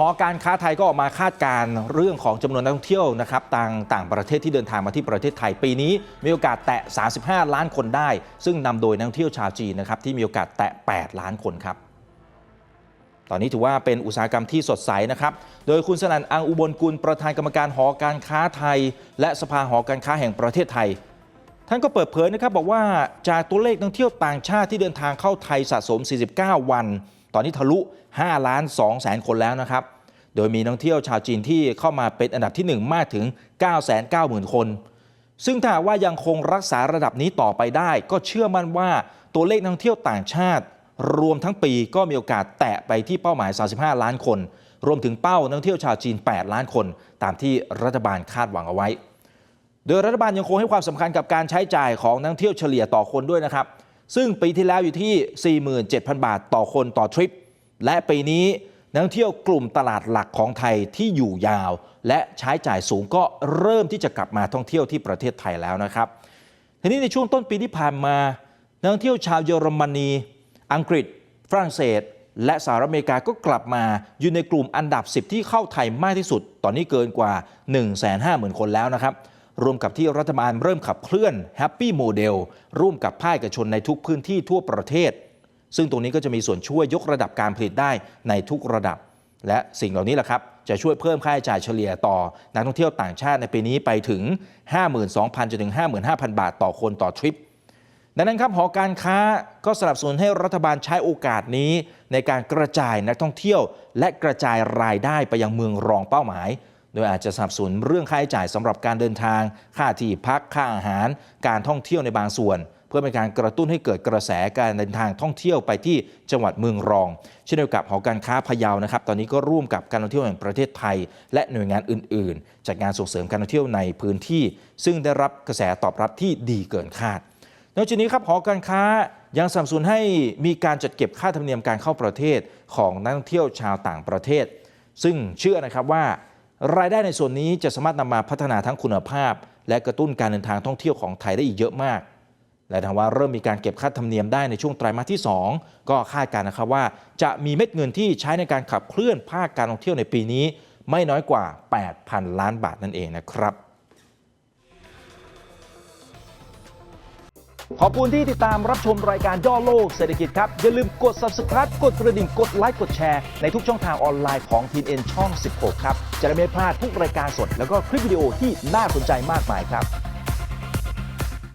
หอการค้าไทยก็ออกมาคาดการณ์เรื่องของจำนวนนักท่องเที่ยวนะครับต่างต่างประเทศที่เดินทางมาที่ประเทศไทยปีนี้ มีโอกาสแตะ 35 ล้านคนได้ ซึ่งนำโดยนักท่องเที่ยวชาวจีนนะครับที่มีโอกาสแตะ 8 ล้านคนครับ ตอนนี้ถือว่าเป็นอุตสาหกรรมที่สดใสนะครับ โดยคุณสนั่นอังอุบลกุลประธานกรรมการหอการค้าไทย และสภาหอการค้าแห่งประเทศไทย ท่านก็เปิดเผยนะครับบอกว่าจากตัวเลขนักท่องเที่ยวต่างชาติที่เดินทางเข้าไทยสะสม 49 วัน ตอนนี้ทะลุ5ล้าน2แสนคนแล้วนะครับ โดยมีนักท่องเที่ยวชาวจีนที่เข้ามาเป็นอันดับที่ 1 มากถึง 990,000 คน ซึ่งถ้าว่ายังคงรักษาระดับนี้ต่อไปได้ ก็เชื่อมั่นว่าตัวเลขนักท่องเที่ยวต่างชาติ รวมทั้งปีก็มีโอกาสแตะไปที่เป้าหมาย 35 ล้านคน รวมถึงเป้านักท่องเที่ยวชาวจีน 8 ล้านคน ตามที่รัฐบาลคาดหวังเอาไว้ โดยรัฐบาลยังคงให้ความสำคัญกับการใช้จ่ายของนักท่องเที่ยวเฉลี่ยต่อคนด้วยนะครับ ซึ่งปีที่แล้วอยู่ที่ 47,000 บาทต่อคนต่อทริป และปีนี้นักท่องเที่ยวกลุ่มตลาดหลักของไทยที่อยู่ยาว และใช้จ่ายสูงก็เริ่มที่จะกลับมาท่องเที่ยวที่ประเทศไทยแล้วนะครับ ทีนี้ในช่วงต้นปีที่ผ่านมานักท่องเที่ยวชาวเยอรมนี อังกฤษ ฝรั่งเศส และสหรัฐอเมริกาก็กลับมาอยู่ในกลุ่มอันดับ 10 ที่เข้าไทยมากที่สุด ตอนนี้เกินกว่า 150,000 คนแล้วนะครับ รวมกับที่รัฐบาลเริ่มขับเคลื่อน Happy Model ร่วมกับภาคเอกชนในทุกพื้นที่ทั่วประเทศ ซึ่งตรงนี้ก็จะมีส่วนช่วยยกระดับการผลิตได้ในทุกระดับ และสิ่งเหล่านี้แหละครับ จะช่วยเพิ่มค่าใช้จ่ายเฉลี่ยต่อ นักท่องเที่ยวต่างชาติในปีนี้ไปถึง 52,000จนถึง55,000 บาทต่อคนต่อทริปดังนั้นครับหอการค้าก็สนับสนุนให้รัฐบาลใช้โอกาสนี้ ในการกระจายนักท่องเที่ยว และกระจายรายได้ไปยังเมืองรองเป้าหมาย ดยอาจจะสนับสนุนเรื่องค่าใช้จ่ายสำหรับการเดินทาง ค่าที่พัก ค่าอาหาร การท่องเที่ยวในบางส่วน เพื่อเป็นการกระตุ้นให้เกิดกระแสการเดินทางท่องเที่ยวไปที่จังหวัดเมืองรอง เช่นเดียวกับหอการค้าพะเยานะครับ ตอนนี้ก็ร่วมกับการท่องเที่ยวแห่งประเทศไทย และหน่วยงานอื่น ๆ จัดงานส่งเสริมการท่องเที่ยวในพื้นที่ ซึ่งได้รับกระแสตอบรับที่ดีเกินคาดนอกจากนี้ครับหอการค้ายังสนับสนุนให้มีการจัดเก็บค่าธรรมเนียมการเข้าประเทศของนักท่องเที่ยวชาวต่างประเทศ ซึ่งเชื่อนะครับว่า รายได้ในส่วนนี้จะสามารถนำมาพัฒนาทั้งคุณภาพ และกระตุ้นการเดินทางท่องเที่ยวของไทยได้อีกเยอะมาก และทางว่าเริ่มมีการเก็บค่าธรรมเนียมได้ในช่วงไตรมาสที่ 2 ก็คาดการณ์นะครับว่า จะมีเม็ดเงินที่ใช้ในการขับเคลื่อนภาคการท่องเที่ยวในปีนี้ ไม่น้อยกว่า 8,000 ล้านบาทนั่นเองนะครับ ขอบคุณที่ติดตามรับชมรายการย่อโลกเศรษฐกิจครับ อย่าลืมกด subscribe กดกระดิ่งกดไลค์กดแชร์ในทุกช่องทางออนไลน์ของทีเอ็นช่อง 16 ครับ จะได้ไม่พลาดทุกรายการสด แล้วก็คลิปวิดีโอที่น่าสนใจมากมายครับ